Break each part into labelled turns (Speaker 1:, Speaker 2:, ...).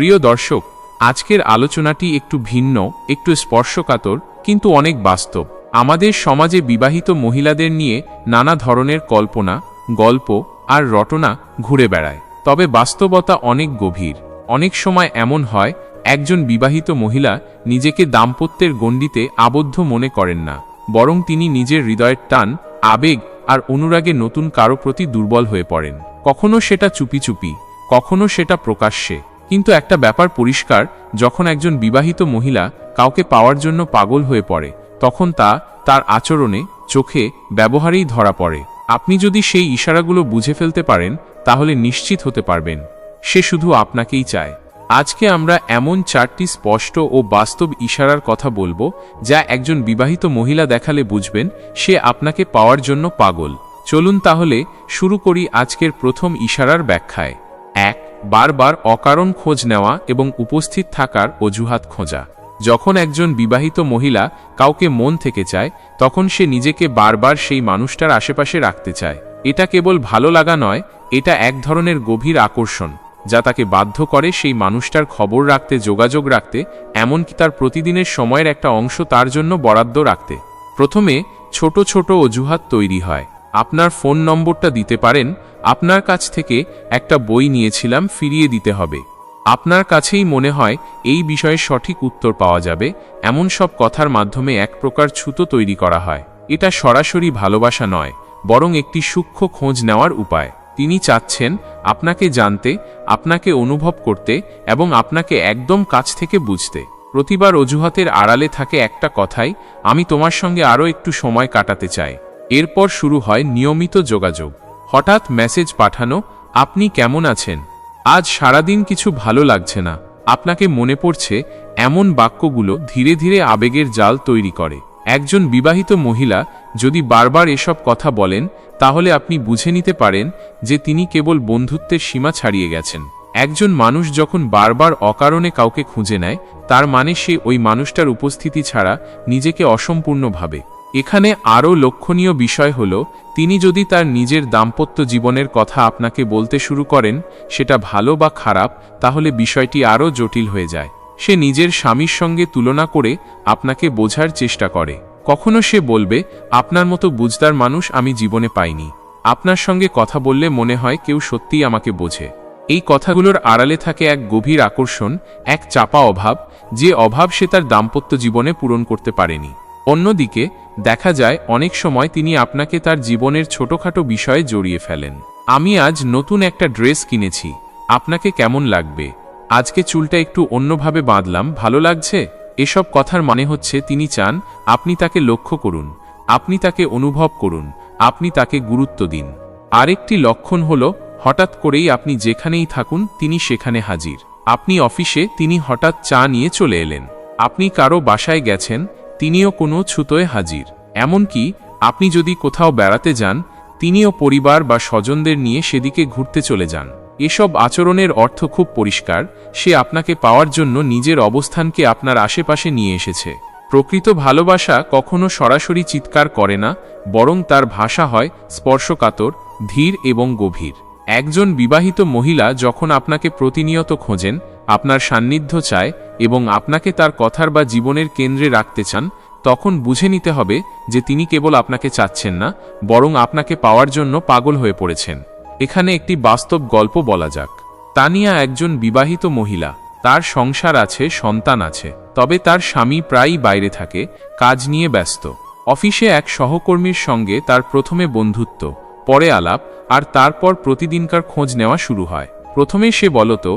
Speaker 1: প্রিয় দর্শক, আজকের আলোচনাটি একটু ভিন্ন, একটু স্পর্শকাতর, কিন্তু অনেক বাস্তব। আমাদের সমাজে বিবাহিত মহিলাদের নিয়ে নানা ধরনের কল্পনা, গল্প আর রটনা ঘুরে বেড়ায়। তবে বাস্তবতা অনেক গভীর। অনেক সময় এমন হয়, একজন বিবাহিত মহিলা নিজেকে দাম্পত্যের গণ্ডিতে আবদ্ধ মনে করেন না, বরং তিনি নিজের হৃদয়ের টান, আবেগ আর অনুরাগে নতুন কারও প্রতি দুর্বল হয়ে পড়েন। কখনো সেটা চুপি চুপি, কখনো সেটা প্রকাশ্যে। কিন্তু একটা ব্যাপার পরিষ্কার, যখন একজন বিবাহিত মহিলা কাউকে পাওয়ার জন্য পাগল হয়ে পড়ে, তখন তা তার আচরণে, চোখে, ব্যবহারেই ধরা পড়ে। আপনি যদি সেই ইশারাগুলো বুঝে ফেলতে পারেন, তাহলে নিশ্চিত হতে পারবেন। সে শুধু আপনাকেই চায়। আজকে আমরা এমন চারটি স্পষ্ট ও বাস্তব ইশারার কথা বলব, যা একজন বিবাহিত মহিলা দেখালে বুঝবেন, সে আপনাকে পাওয়ার জন্য পাগল। চলুন তাহলে শুরু করি আজকের প্রথম ইশারার ব্যাখ্যায়। এক বারবার অকারণ খোঁজ নেওয়া এবং উপস্থিত থাকার অজুহাত খোঁজা। যখন একজন বিবাহিত মহিলা কাউকে মন থেকে চায়, তখন সে নিজেকে বারবার সেই মানুষটার আশেপাশে রাখতে চায়। এটা কেবল ভালো লাগা নয়, এটা এক ধরনের গভীর আকর্ষণ, যা তাকে বাধ্য করে সেই মানুষটার খবর রাখতে, যোগাযোগ রাখতে, এমনকি তার প্রতিদিনের সময়ের একটা অংশ তার জন্য বরাদ্দ রাখতে। প্রথমে ছোট ছোট অজুহাত তৈরি হয়। আপনার ফোন নম্বরটা দিতে পারেন, আপনার কাছ থেকে একটা বই নিয়েছিলাম, ফিরিয়ে দিতে হবে। আপনার কাছেই মনে হয় এই বিষয়ে সঠিক উত্তর পাওয়া যাবে, এমন সব কথার মাধ্যমে এক প্রকার ছুতো তৈরি করা হয়। এটা সরাসরি ভালোবাসা নয়, বরং একটি সূক্ষ্ম খোঁজ নেওয়ার উপায়। তিনি চাচ্ছেন আপনাকে জানতে, আপনাকে অনুভব করতে এবং আপনাকে একদম কাছ থেকে বুঝতে। প্রতিবার অজুহাতের আড়ালে থাকে একটা কথাই, আমি তোমার সঙ্গে আরও একটু সময় কাটাতে চাই। এরপর শুরু হয় নিয়মিত যোগাযোগ। হঠাৎ মেসেজ পাঠানো, আপনি কেমন আছেন? আজ সারাদিন কিছু ভালো লাগছে না। আপনাকে মনে পড়ছে এমন বাক্যগুলো ধীরে ধীরে আবেগের জাল তৈরি করে। একজন বিবাহিত মহিলা যদি বারবার এসব কথা বলেন, তাহলে আপনি বুঝে নিতে পারেন যে তিনি কেবল বন্ধুত্বের সীমা ছাড়িয়ে গেছেন। একজন মানুষ যখন বারবার অকারণে কাউকে খুঁজে নেয়, তার মানে সে ওই মানুষটার উপস্থিতি ছাড়া নিজেকে অসম্পূর্ণ ভাবে। এখানে আরও লক্ষণীয় বিষয় হল, তিনি যদি তার নিজের দাম্পত্য জীবনের কথা আপনাকে বলতে শুরু করেন, সেটা ভালো বা খারাপ, তাহলে বিষয়টি আরও জটিল হয়ে যায়। সে নিজের স্বামীর সঙ্গে তুলনা করে আপনাকে বোঝার চেষ্টা করে। কখনো সে বলবে, আপনার মতো বুঝদার মানুষ আমি জীবনে পাইনি। আপনার সঙ্গে কথা বললে মনে হয় কেউ সত্যিই আমাকে বোঝে। এই কথাগুলোর আড়ালে থাকে এক গভীর আকর্ষণ, এক চাপা অভাব, যে অভাব সে তার দাম্পত্য জীবনে পূরণ করতে পারেনি। অন্যদিকে, দেখা যায় অনেক সময় তিনি আপনাকে তার জীবনের ছোটখাটো বিষয়ে জড়িয়ে ফেলেন। আমি আজ নতুন একটা ড্রেস কিনেছি। আপনাকে কেমন লাগবে? আজকে চুলটা একটু অন্যভাবে বাঁধলাম, ভালো লাগছে? এসব কথার মানে হচ্ছে তিনি চান আপনি তাকে লক্ষ্য করুন, আপনি তাকে অনুভব করুন, আপনি তাকে গুরুত্ব দিন। আরেকটি লক্ষণ হল, হঠাৎ করেই আপনি যেখানেই থাকুন, তিনি সেখানে হাজির। আপনি অফিসে, তিনি হঠাৎ চা নিয়ে চলে এলেন। আপনি কারও বাসায় গেছেন তিনিও কোনো ছুতোয় হাজির। এমনকি আপনি যদি কোথাও বেড়াতে যান, তিনিও পরিবার বা স্বজনদের নিয়ে সেদিকে ঘুরতে চলে যান। এসব আচরণের অর্থ খুব পরিষ্কার, সে আপনাকে পাওয়ার জন্য নিজের অবস্থানকে আপনার আশেপাশে নিয়ে এসেছে। প্রকৃত ভালোবাসা কখনো সরাসরি চিৎকার করে না, বরং তার ভাষা হয় স্পর্শকাতর, ধীর এবং গভীর। একজন বিবাহিত মহিলা যখন আপনাকে প্রতিনিয়ত খোঁজেন আপনার সান্নিধ্য চায় এবং আপনাকে তার কথার বা জীবনের কেন্দ্রে রাখতে চান, তখন বুঝে নিতে হবে যে তিনি কেবল আপনাকে চাচ্ছেন না, বরং আপনাকে পাওয়ার জন্য পাগল হয়ে পড়েছেন। এখানে একটি বাস্তব গল্প বলা যাক। তানিয়া একজন বিবাহিত মহিলা। তার সংসার আছে, সন্তান আছে। তবে তার স্বামী প্রায়ই বাইরে থাকে, কাজ নিয়ে ব্যস্ত। অফিসে এক সহকর্মীর সঙ্গে তার প্রথমে বন্ধুত্ব, পরে আলাপ, আর তারপর প্রতিদিনকার খোঁজ নেওয়া শুরু হয়। প্রথমে সে বলতো,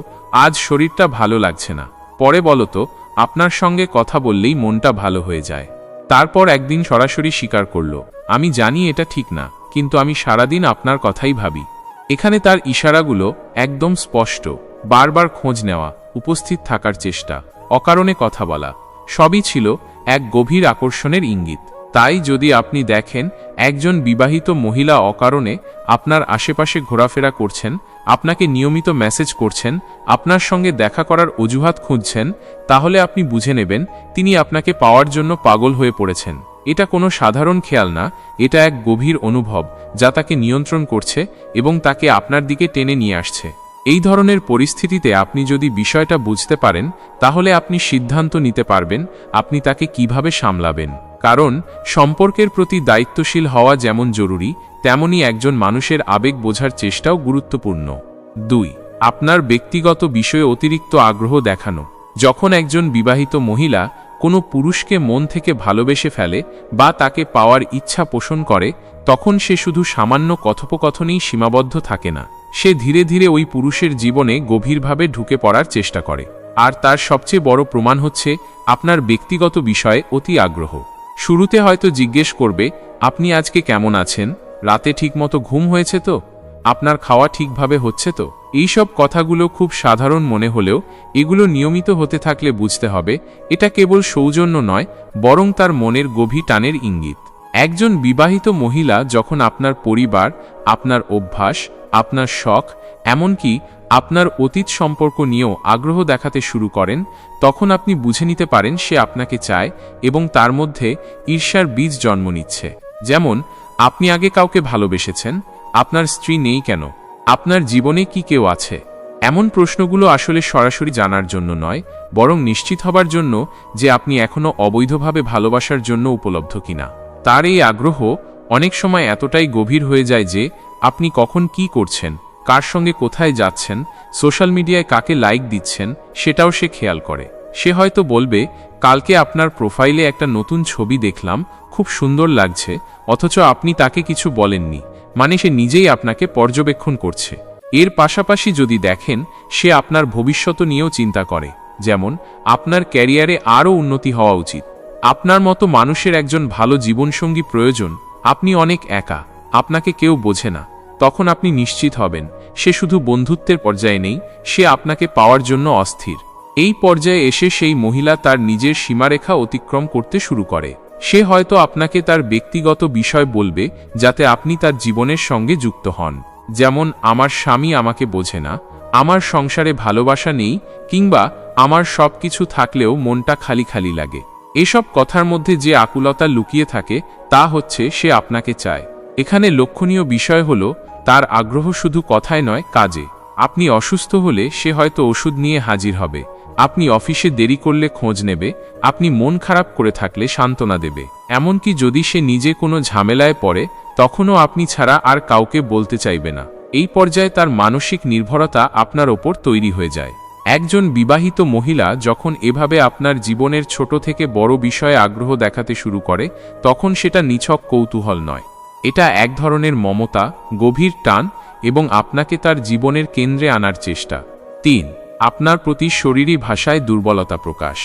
Speaker 1: আজ শরীরটা ভালো লাগছে না। পরে বলতো, আপনার সঙ্গে কথা বললেই মনটা ভালো হয়ে যায়। তারপর একদিন সরাসরি স্বীকার করল, আমি জানি এটা ঠিক না, কিন্তু আমি সারাদিন আপনার কথাই ভাবি। এখানে তার ইশারাগুলো একদম স্পষ্ট, বারবার খোঁজ নেওয়া, উপস্থিত থাকার চেষ্টা, অকারণে কথা বলা, সবই ছিল এক গভীর আকর্ষণের ইঙ্গিত। তাই যদি আপনি দেখেন, একজন বিবাহিত মহিলা অকারণে আপনার আশেপাশে ঘোরাফেরা করছেন আপনাকে নিয়মিত মেসেজ করছেন, আপনার সঙ্গে দেখা করার অজুহাত খুঁজছেন, তাহলে আপনি বুঝে নেবেন তিনি আপনাকে পাওয়ার জন্য পাগল হয়ে পড়েছেন। এটা কোনো সাধারণ খেয়াল না, এটা এক গভীর অনুভব, যা তাকে নিয়ন্ত্রণ করছে এবং তাকে আপনার দিকে টেনে নিয়ে আসছে। এই ধরনের পরিস্থিতিতে আপনি যদি বিষয়টা বুঝতে পারেন, তাহলে আপনি সিদ্ধান্ত নিতে পারবেন আপনি তাকে কীভাবে সামলাবেন। কারণ, সম্পর্কের প্রতি দায়িত্বশীল হওয়া যেমন জরুরি তেমনি একজন মানুষের আবেগ বোঝার চেষ্টাও গুরুত্বপূর্ণ। দুই, আপনার ব্যক্তিগত বিষয়ে অতিরিক্ত আগ্রহ দেখানো। যখন একজন বিবাহিত মহিলা কোনো পুরুষকে মন থেকে ভালোবেসে ফেলে বা তাকে পাওয়ার ইচ্ছা পোষণ করে, তখন সে শুধু সামান্য কথোপকথনেই সীমাবদ্ধ থাকে না। সে ধীরে ধীরে ওই পুরুষের জীবনে গভীরভাবে ঢুকে পড়ার চেষ্টা করে। আর তার সবচেয়ে বড় প্রমাণ হচ্ছে, আপনার ব্যক্তিগত বিষয়ে অতি আগ্রহ। শুরুতে হয়তো জিজ্ঞেস করবে, আপনি আজকে কেমন আছেন? রাতে ঠিকমতো ঘুম হয়েছে তো? আপনার খাওয়া ঠিকভাবে হচ্ছে তো? এইসব কথাগুলো খুব সাধারণ মনে হলেও এগুলো নিয়মিত হতে থাকলে বুঝতে হবে, এটা কেবল সৌজন্য নয়, বরং তার মনের গভীর টানের ইঙ্গিত। একজন বিবাহিত মহিলা যখন আপনার পরিবার, আপনার অভ্যাস, আপনার শখ, এমনকি আপনার অতীত সম্পর্ক নিয়েও আগ্রহ দেখাতে শুরু করেন, তখন আপনি বুঝে নিতে পারেন সে আপনাকে চায় এবং তার মধ্যে ঈর্ষার বীজ জন্ম নিচ্ছে। যেমন আপনি আগে কাউকে ভালোবেসেছেন? আপনার স্ত্রী নেই কেন? আপনার জীবনে কি কেউ আছে? এমন প্রশ্নগুলো আসলে সরাসরি জানার জন্য নয়, বরং নিশ্চিত হবার জন্য যে আপনি এখনও অবৈধভাবে ভালোবাসার জন্য উপলব্ধ কিনা। তার এই আগ্রহ অনেক সময় এতটাই গভীর হয়ে যায় যে আপনি কখন কি করছেন, কার সঙ্গে কোথায় যাচ্ছেন, সোশ্যাল মিডিয়ায় কাকে লাইক দিচ্ছেন, সেটাও সে খেয়াল করে। সে হয়তো বলবে কালকে আপনার প্রোফাইলে একটা নতুন ছবি দেখলাম, খুব সুন্দর লাগছে, অথচ আপনি তাকে কিছু বলেননি মানে সে নিজেই আপনাকে পর্যবেক্ষণ করছে। এর পাশাপাশি যদি দেখেন, সে আপনার ভবিষ্যৎ নিয়েও চিন্তা করে, যেমন, আপনার ক্যারিয়ারে আরও উন্নতি হওয়া উচিত। আপনার মতো মানুষের একজন ভালো জীবনসঙ্গী প্রয়োজন, আপনি অনেক একা, আপনাকে কেউ বোঝে না, তখন আপনি নিশ্চিত হবেন, সে শুধু বন্ধুত্বের পর্যায়ে নেই, সে আপনাকে পাওয়ার জন্য অস্থির। এই পর্যায়ে এসে সেই মহিলা তার নিজের সীমারেখা অতিক্রম করতে শুরু করে। সে হয়তো আপনাকে তার ব্যক্তিগত বিষয় বলবে, যাতে আপনি তার জীবনের সঙ্গে যুক্ত হন। যেমন, আমার স্বামী আমাকে বোঝে না, আমার সংসারে ভালোবাসা নেই, কিংবা আমার সব কিছু থাকলেও মনটা খালি খালি লাগে। এসব কথার মধ্যে যে আকুলতা লুকিয়ে থাকে, তা হচ্ছে সে আপনাকে চায়। এখানে লক্ষণীয় বিষয় হল, তার আগ্রহ শুধু কথায় নয়, কাজে। আপনি অসুস্থ হলে সে হয়তো ওষুধ নিয়ে হাজির হবে। আপনি অফিসে দেরি করলে খোঁজ নেবে, আপনি মন খারাপ করে থাকলে সান্ত্বনা দেবে। এমনকি যদি সে নিজে কোনো ঝামেলায় পড়ে, তখনও আপনি ছাড়া আর কাউকে বলতে চাইবে না। এই পর্যায়ে তার মানসিক নির্ভরতা আপনার ওপর তৈরি হয়ে যায়। একজন বিবাহিত মহিলা যখন এভাবে আপনার জীবনের ছোট থেকে বড় বিষয়ে আগ্রহ দেখাতে শুরু করে, তখন সেটা নিছক কৌতূহল নয়। এটা এক ধরনের মমতা, গভীর টান এবং আপনাকে তার জীবনের কেন্দ্রে আনার চেষ্টা। তিন আপনার প্রতি শরীরী ভাষায় দুর্বলতা প্রকাশ।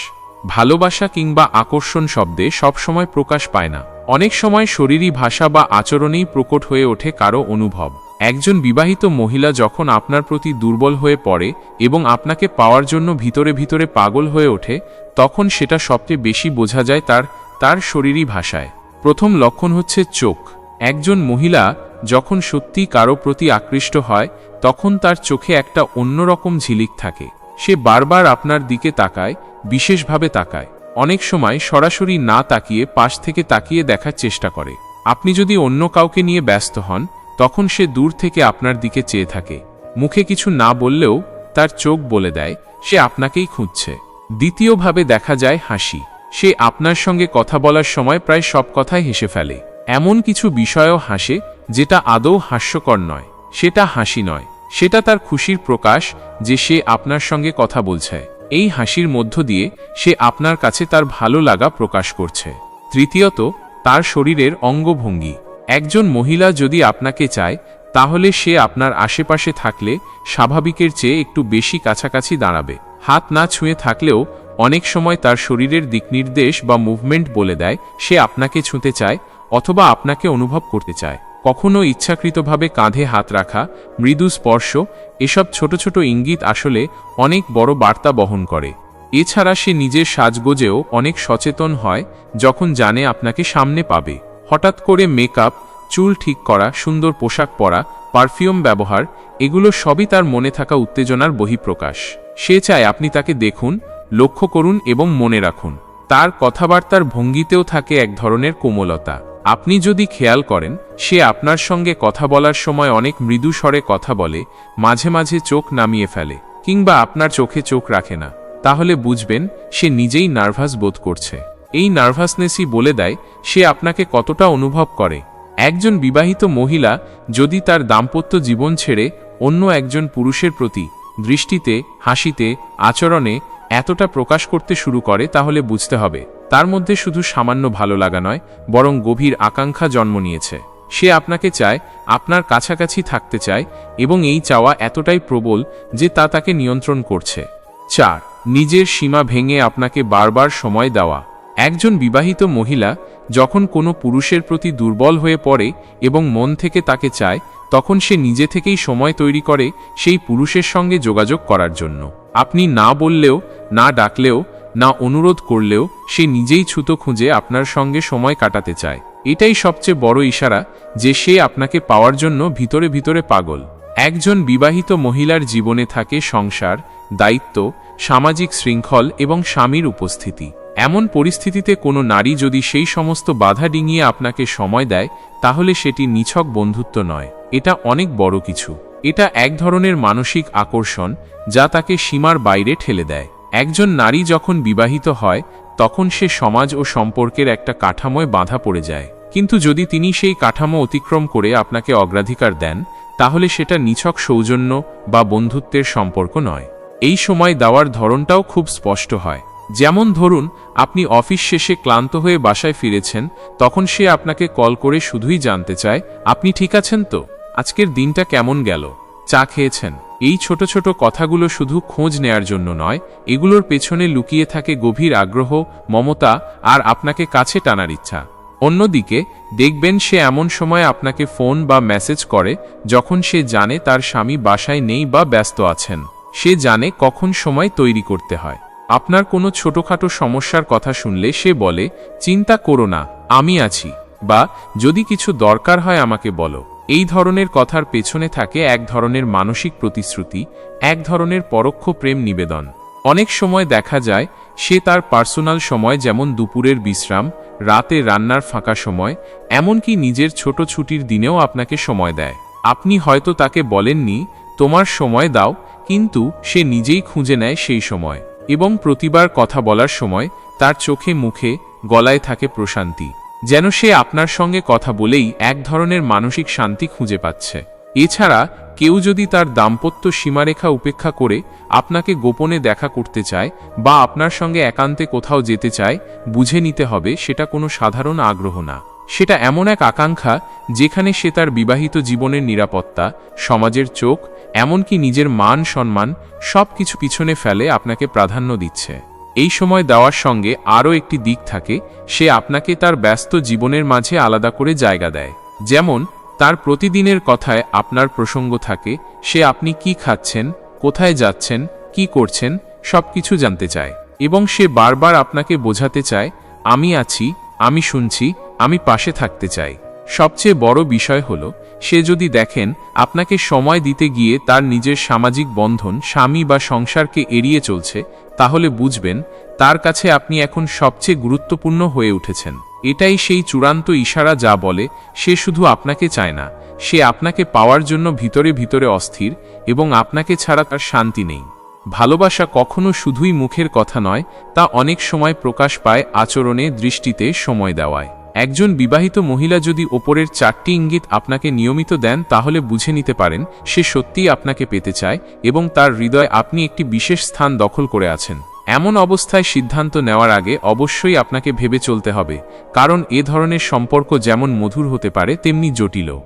Speaker 1: ভালোবাসা কিংবা আকর্ষণ শব্দে সবসময় প্রকাশ পায় না। অনেক সময় শরীরী ভাষা বা আচরণেই প্রকট হয়ে ওঠে কারও অনুভব। একজন বিবাহিত মহিলা যখন আপনার প্রতি দুর্বল হয়ে পড়ে এবং আপনাকে পাওয়ার জন্য ভিতরে ভিতরে পাগল হয়ে ওঠে, তখন সেটা সবচেয়ে বেশি বোঝা যায় তার তার শরীরী ভাষায়। প্রথম লক্ষণ হচ্ছে চোখ। একজন মহিলা যখন সত্যি কারও প্রতি আকৃষ্ট হয়, তখন তার চোখে একটা অন্যরকম ঝিলিক থাকে। সে বারবার আপনার দিকে তাকায়, বিশেষভাবে তাকায়। অনেক সময় সরাসরি না তাকিয়ে পাশ থেকে তাকিয়ে দেখার চেষ্টা করে। আপনি যদি অন্য কাউকে নিয়ে ব্যস্ত হন, তখন সে দূর থেকে আপনার দিকে চেয়ে থাকে। মুখে কিছু না বললেও তার চোখ বলে দেয়, সে আপনাকেই খুঁজছে। দ্বিতীয়ভাবে দেখা যায় হাসি। সে আপনার সঙ্গে কথা বলার সময় প্রায় সব কথাই হেসে ফেলে। এমন কিছু বিষয়ও হাসে, যেটা আদৌ হাস্যকর নয়। সেটা হাসি নয়। সেটা তার খুশির প্রকাশ, যে সে আপনার সঙ্গে কথা বলছে। এই হাসির মধ্য দিয়ে সে আপনার কাছে তার ভালো লাগা প্রকাশ করছে। তৃতীয়ত, তার শরীরের অঙ্গভঙ্গি। একজন মহিলা যদি আপনাকে চায়, তাহলে সে আপনার আশেপাশে থাকলে স্বাভাবিকের চেয়ে একটু বেশি কাছাকাছি দাঁড়াবে। হাত না ছুঁয়ে থাকলেও অনেক সময় তার শরীরের দিকনির্দেশ বা মুভমেন্ট বলে দেয়, সে আপনাকে ছুঁতে চায় অথবা আপনাকে অনুভব করতে চায়। কখনো ইচ্ছাকৃতভাবে কাঁধে হাত রাখা, মৃদু স্পর্শ, এসব ছোট ছোট ইঙ্গিত আসলে অনেক বড় বার্তা বহন করে। এছাড়া সে নিজের সাজগোজেও অনেক সচেতন হয়, যখন জানে আপনাকে সামনে পাবে। হঠাৎ করে মেকআপ, চুল ঠিক করা, সুন্দর পোশাক পরা, পারফিউম ব্যবহার, এগুলো সবই তার মনে থাকা উত্তেজনার বহিঃপ্রকাশ। সে চায় আপনি তাকে দেখুন, লক্ষ্য করুন এবং মনে রাখুন। তার কথাবার্তার ভঙ্গিতেও থাকে এক ধরনের কোমলতা। আপনি যদি খেয়াল করেন, সে আপনার সঙ্গে কথা বলার সময় অনেক মৃদু স্বরে কথা বলে, মাঝে মাঝে চোখ নামিয়ে ফেলে, কিংবা আপনার চোখে চোখ রাখে না, তাহলে বুঝবেন, সে নিজেই নার্ভাস বোধ করছে। এই নার্ভাসনেসই বলে দেয়, সে আপনাকে কতটা অনুভব করে। একজন বিবাহিত মহিলা, যদি তার দাম্পত্য জীবন ছেড়ে অন্য একজন পুরুষের প্রতি দৃষ্টিতে, হাসিতে, আচরণে এতটা প্রকাশ করতে শুরু করে, তাহলে বুঝতে হবে। তার মধ্যে শুধু সামান্য ভালো লাগা নয়, বরং গভীর আকাঙ্ক্ষা জন্ম নিয়েছে। সে আপনাকে চায়, আপনার কাছাকাছি থাকতে চায়, এবং এই চাওয়া এতটাই প্রবল যে তা তাকে নিয়ন্ত্রণ করছে। চার, নিজের সীমা ভেঙে আপনাকে বারবার সময় দেওয়া। একজন বিবাহিত মহিলা যখন কোনো পুরুষের প্রতি দুর্বল হয়ে পড়ে এবং মন থেকে তাকে চায়, তখন সে নিজে থেকেই সময় তৈরি করে সেই পুরুষের সঙ্গে যোগাযোগ করার জন্য। আপনি না বললেও, না ডাকলেও না অনুরোধ করলেও সে নিজেই ছুতো খুঁজে আপনার সঙ্গে সময় কাটাতে চায়। এটাই সবচেয়ে বড় ইশারা যে সে আপনাকে পাওয়ার জন্য ভিতরে ভিতরে পাগল। একজন বিবাহিত মহিলার জীবনে থাকে সংসার, দায়িত্ব, সামাজিক শৃঙ্খল এবং স্বামীর উপস্থিতি। এমন পরিস্থিতিতে কোনো নারী যদি সেই সমস্ত বাধা ডিঙিয়ে আপনাকে সময় দেয়, তাহলে সেটি নিছক বন্ধুত্ব নয়। এটা অনেক বড় কিছু। এটা এক ধরনের মানসিক আকর্ষণ যা তাকে সীমার বাইরে ঠেলে দেয়। একজন নারী যখন বিবাহিত হয়, তখন সে সমাজ ও সম্পর্কের একটা কাঠামোয় বাধা পড়ে যায়। কিন্তু যদি তিনি সেই কাঠামো অতিক্রম করে আপনাকে অগ্রাধিকার দেন, তাহলে সেটা নিছক সৌজন্য বা বন্ধুত্বের সম্পর্ক নয়। এই সময় দেওয়ার ধরনটাও খুব স্পষ্ট হয়। যেমন ধরুন, আপনি অফিস শেষে ক্লান্ত হয়ে বাসায় ফিরেছেন, তখন সে আপনাকে কল করে শুধুই জানতে চায়, আপনি ঠিক আছেন তো? আজকের দিনটা কেমন গেল? চা খেয়েছেন। এই ছোট ছোট কথাগুলো শুধু খোঁজ নেয়ার জন্য নয়, এগুলোর পেছনে লুকিয়ে থাকে গভীর আগ্রহ, মমতা আর আপনাকে কাছে টানার ইচ্ছা। অন্যদিকে, দেখবেন সে এমন সময় আপনাকে ফোন বা মেসেজ করে যখন সে জানে তার স্বামী বাসায় নেই বা ব্যস্ত আছেন। সে জানে কখন সময় তৈরি করতে হয়। আপনার কোনো ছোটখাটো সমস্যার কথা শুনলে সে বলে, চিন্তা করো না, আমি আছি। বা, যদি কিছু দরকার হয় আমাকে বলো। এই ধরনের কথার পেছনে থাকে এক ধরনের মানসিক প্রতিশ্রুতি, এক ধরনের পরোক্ষ প্রেম নিবেদন। অনেক সময় দেখা যায়, সে তার পার্সোনাল সময় যেমন দুপুরের বিশ্রাম, রাতে রান্নার ফাঁকা সময়, এমনকি নিজের ছোট ছুটির দিনেও আপনাকে সময় দেয়। আপনি হয়তো তাকে বলেননি, তোমার সময় দাও কিন্তু সে নিজেই খুঁজে নেয় সেই সময়। এবং প্রতিবার কথা বলার সময় তার চোখে মুখে গলায় থাকে প্রশান্তি। যেন সে আপনার সঙ্গে কথা বলেই এক ধরনের মানসিক শান্তি খুঁজে পাচ্ছে। এছাড়া, কেউ যদি তার দাম্পত্য সীমারেখা উপেক্ষা করে আপনাকে গোপনে দেখা করতে চায় বা আপনার সঙ্গে একান্তে কোথাও যেতে চায়, বুঝে নিতে হবে সেটা কোনো সাধারণ আগ্রহ না। সেটা এমন এক আকাঙ্ক্ষা যেখানে সে তার বিবাহিত জীবনের নিরাপত্তা, সমাজের চোখ, এমনকি নিজের মান সম্মান সব কিছু পিছনে ফেলে আপনাকে প্রাধান্য দিচ্ছে। এই সময় দেওয়ার সঙ্গে আরও একটি দিক থাকে, সে আপনাকে তার ব্যস্ত জীবনের মাঝে আলাদা করে জায়গা দেয়। যেমন, তার প্রতিদিনের কথায় আপনার প্রসঙ্গ থাকে, সে আপনি কি খাচ্ছেন, কোথায় যাচ্ছেন, কি করছেন সব কিছু জানতে চায়। এবং সে বারবার আপনাকে বোঝাতে চায়, আমি আছি, আমি শুনছি, আমি পাশে থাকতে চাই। সবচেয়ে বড় বিষয় হল সে যদি দেখেন, আপনাকে সময় দিতে গিয়ে তার নিজের সামাজিক বন্ধন, স্বামী বা সংসারকে এড়িয়ে চলছে, তাহলে বুঝবেন, তার কাছে আপনি এখন সবচেয়ে গুরুত্বপূর্ণ হয়ে উঠেছেন। এটাই সেই চূড়ান্ত ইশারা যা বলে, সে শুধু আপনাকে চায় না, সে আপনাকে পাওয়ার জন্য ভিতরে ভিতরে অস্থির, এবং আপনাকে ছাড়া তার শান্তি নেই। ভালোবাসা কখনো শুধুই মুখের কথা নয়, তা অনেক সময় প্রকাশ পায় আচরণে, দৃষ্টিতে, সময় দেওয়ায়। একজন বিবাহিত মহিলা যদি ওপরের চারটি ইঙ্গিত আপনাকে নিয়মিত দেন, তাহলে বুঝে নিতে পারেন, সে সত্যিই আপনাকে পেতে চায় এবং তার হৃদয় আপনি একটি বিশেষ স্থান দখল করে আছেন। এমন অবস্থায় সিদ্ধান্ত নেওয়ার আগে অবশ্যই আপনাকে ভেবে চলতে হবে, কারণ এ ধরনের সম্পর্ক যেমন মধুর হতে পারে, তেমনি জটিলও।